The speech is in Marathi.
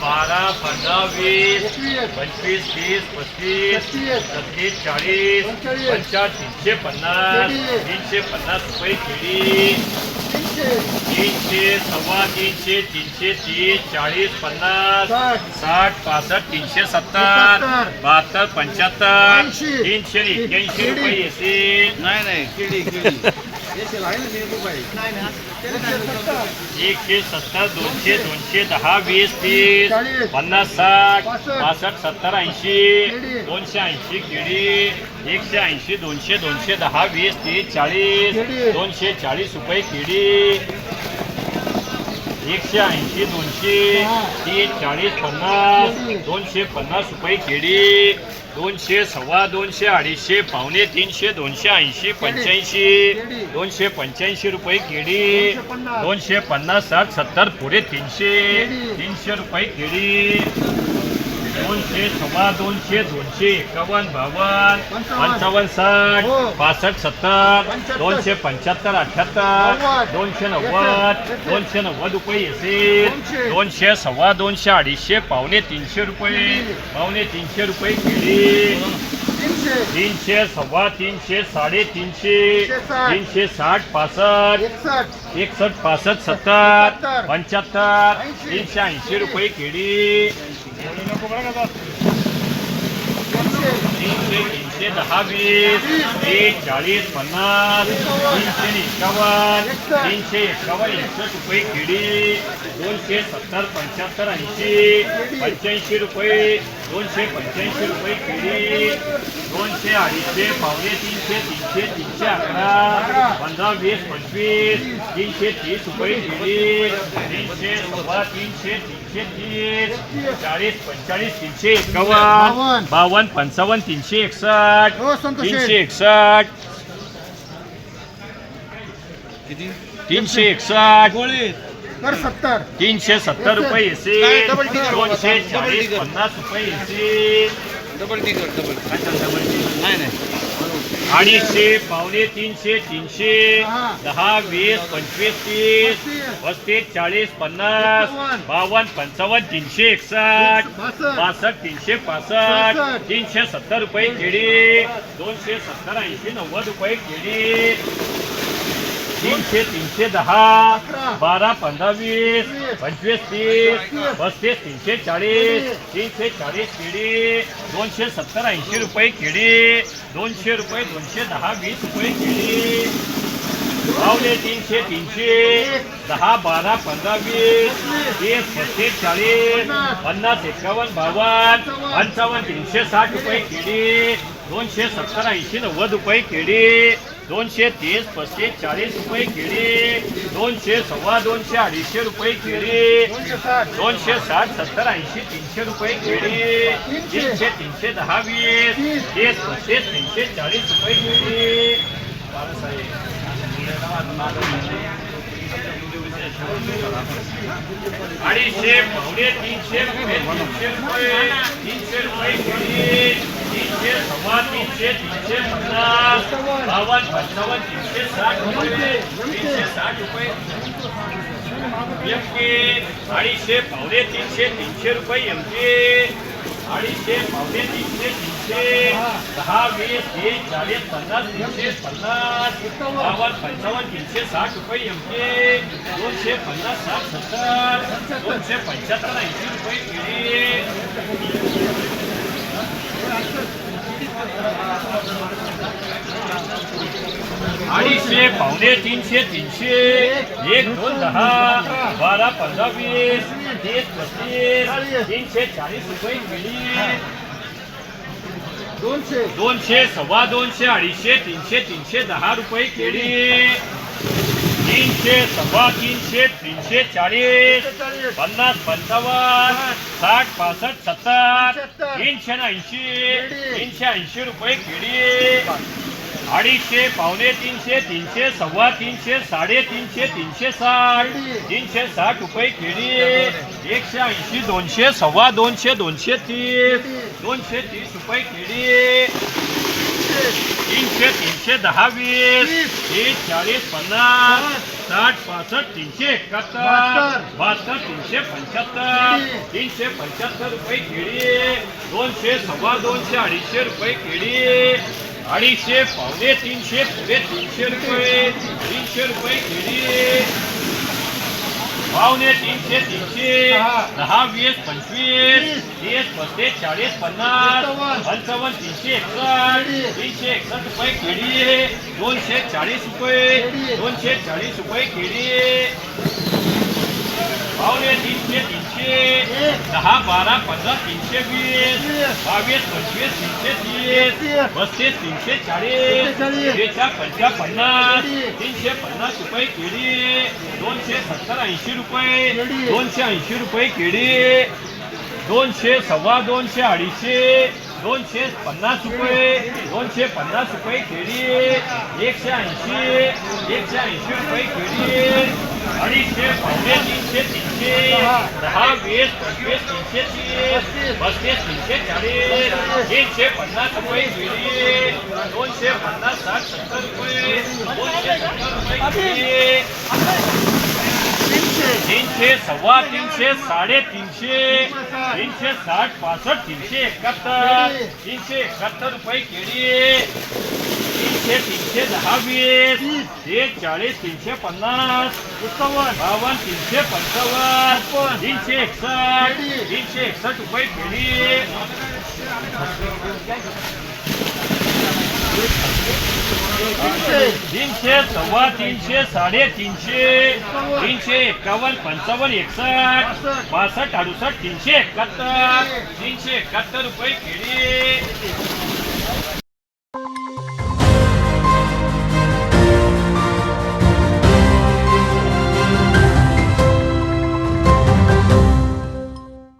बारा पंधरा वीस एकवीस पंचवीस तीस पस्तीस छत्तीस चाळीस पंचेचाळीस. पंचाळीस तीनशे पन्नास. तीनशे पन्नास रुपये केळी तीनशे तीनशे सव्वा तीनशे तीनशे तीस चाळीस पन्नास साठ साठ पासष्ट तीनशे सत्तर सत्तर. बहात्तर पंच्याहत्तर ऐंशी. तीनशे एक्क्याऐंशी. रुपये येतील नाही नाही केळी केळी एकशे सत्तर दोनशे दोनशे दहा वीस तीस. पन्नास साठ पासष्ट. सत्तर ऐंशी. दोनशे ऐंशी केळी एकशे ऐंशी दोनशे दोनशे दहा वीस तीस चाळीस. दोनशे चाळीस रुपये केळी एकशे ऐंशी दोनशे तीन चाळीस पन्नास दोनशे पन्नास रुपये केळी दोनशे सव्वा दोनशे अडीचशे पावणे तीनशे दोनशे ऐंशी पंच्याऐंशी दोनशे पंच्याऐंशी रुपये केळी दोनशे पन्नास. साठ सत्तर पुढे तीनशे तीनशे रुपये केळी दोनशे सव्वा दोनशे दोनशे एकावन्न बावन्न पंचावन्न. साठ हो. पासष्ट सत्तर पंच्याहत्तर. दोनशे पंच्याहत्तर अठ्याहत्तर. दोनशे नव्वद. दोनशे नव्वद रुपये येतील दोनशे. सव्वा दोनशे अडीचशे पावणे तीनशे रुपये. पावणे तीनशे रुपये केळी तीनशे सव्वा तीनशे साडेतीनशे तीनशे साठ. पासष्ट एकसष्ट पासष्ट सत्तर सत्तर. पंच्याहत्तर. तीनशे ऐंशी रुपये केळी ここからが तीनशे तीनशे दहा वीस एक चाळीस पन्नास तीनशे एकावन्न तीनशे एकावन्न एकसष्ट रुपये केळी दोनशे सत्तर पंच्याहत्तर ऐंशी पंच्याऐंशी रुपये दोनशे पंच्याऐंशी रुपये केळी दोनशे अडीचशे पावणे तीनशे तीनशे तीनशे अकरा पंधरा वीस पंचवीस तीनशे तीस रुपये केळी तीनशे सव्वा तीनशे तीनशे तीस चाळीस पंचेचाळीस तीनशे एकावन्न बावन्न. बावन्न पंचावन्न तीनशे एकसष्ट. हो संतोष तीनशे शेठ. एकसष्ट. किती? तीनशे एकसष्ट. गोळी. कर सत्तर. तीनशे सत्तर रुपये एसी नाही. दोनशे डबल चाळीस. पन्नास रुपये डबल तिकट डबल? नाही नाही. अडीचशे पावणे तीनशे तीनशे. दहा वीस पंचवीस तीस पस्तीस. चाळीस पन्नास. बावन्न पंचावन्न तीनशे एकसष्ट बासष्ट. तीनशे पासष्ट पासष्ट. तीनशे सत्तर रुपये केळी दोनशे सत्तर ऐंशी नव्वद रुपये केळी तीनशे तीनशे दहा बारा पंधरा वीस पंचवीस तीस पस्तीस. तीनशे चाळीस तीनशे चाळीस केळी दोनशे सत्तर ऐंशी रुपये केळी दोनशे रुपये दोनशे दहा वीस रुपये केळी पावले तीनशे तीनशे दहा बारा पंधरा वीस तीस पस्तीस चाळीस पन्नास एकावन्न बावन्न पंचावन्न तीनशे साठ रुपये केळी दोनशे सत्तर ऐंशी नव्वद रुपये केळी दोनशे तीस पस्तीस चाळीस रुपये केळी दोनशे सव्वा दोनशे अडीचशे रुपये केळी दोनशे साठ सत्तर ऐंशी तीनशे रुपये केळी तीनशे तीनशे दहा वीस तीस पस्तीस तीनशे चाळीस रुपये केळी. अडीचशे पावणे तीनशे रुपये तीनशे रुपये तीनशे रुपये केळी तीनशे सव्वा तीनशे तीनशे पन्नास बावन्न पंचावन्न तीनशे साठ रुपये तीनशे साठ रुपये एमके अडीचशे पावणे तीनशे तीनशे रुपये एमके अडीचशे पावणे तीनशे तीनशे दहा वीस तीस चाळीस पन्नास तीनशे पन्नास बावन्न पंचावन्न तीनशे साठ रुपये एमके दोनशे पन्नास साठ सत्तर. दोनशे पंच्याहत्तर ऐंशी रुपये केळी अडीचशे पावणे तीनशे तीनशे. एक दोन दहा. बारा पंधरा वीस. तीस पस्तीस तीनशे चाळीस रुपये दोनशे. दोनशे सव्वा दोनशे अडीचशे तीनशे तीनशे दहा रुपये केळी तीनशे सव्वा तीनशे तीनशे चाळीस पन्नास पंचावन्न साठ पासष्ट सत्तर तीनशे ऐंशी तीनशे ऐंशी रुपये केळी अडीचशे पावणे तीनशे तीनशे सव्वा तीनशे साडेतीनशे तीनशे साठ तीनशे साठ रुपये केळी एकशे ऐंशी दोनशे सव्वा दोनशे दोनशे तीस दोनशे तीस रुपये केळी तीनशे तीनशे दहा वीस तीस चाळीस पन्नास साठ पासष्ट तीनशे एकाहत्तर बहात्तर. तीनशे पंच्याहत्तर तीनशे पंच्याहत्तर रुपये केळी दोनशे सव्वा दोनशे अडीचशे रुपये केळी अडीचशे पावणे तीनशे पुढे तीनशे रुपये तीनशे रुपये केळी पावणे तीनशे तीनशे दहा. वीस पंचवीस तीस पस्तीस चाळीस पन्नास पंचावन्न. तीनशे एकसष्ट तीनशे एकसष्ट रुपये केळी दोनशे चाळीस रुपये दोनशे चाळीस रुपये केळी दहा बारा पंधरा तीनशे वीस बावीस पंचवीस तीनशे तीस पस्तीस तीनशे चाळीस चाळीस. पंचा पन्नास तीनशे पन्नास रुपये केळी दोनशे सत्तर ऐंशी रुपये दोनशे ऐंशी रुपये केळी दोनशे सव्वा दोनशे अडीचशे दोनशे पन्नास रुपये दोनशे पन्नास रुपये केळी एकशे ऐंशी एकशे ऐंशी रुपये केळी अडीचशे पावणे तीनशे तीनशे दहा वीस पंचवीस तीनशे तीस पस्तीस तीनशे चाळीस तीनशे पन्नास रुपये केळी दोनशे पन्नास साठ सत्तर रुपये दोनशे सत्तर रुपये केळी तीनशे तीनशे सव्वा तीनशे साडेतीनशे तीनशे साठ पासष्ट तीनशे एकाहत्तर तीनशे एकाहत्तर रुपये केळी तीनशे तीनशे दहा वीस ते चाळीस तीनशे पन्नास एकावन्न बावन्न तीनशे पंचावन्न तीनशे एकसष्ट तीनशे एकसष्ट रुपये केळी तीनशे. सव्वा तीनशे साडेतीनशे तीनशे एकावन्न पंचावन्न एकसष्ट बासष्ट अडुसष्ट तीनशे एकाहत्तर तीनशे एकाहत्तर रुपये केळी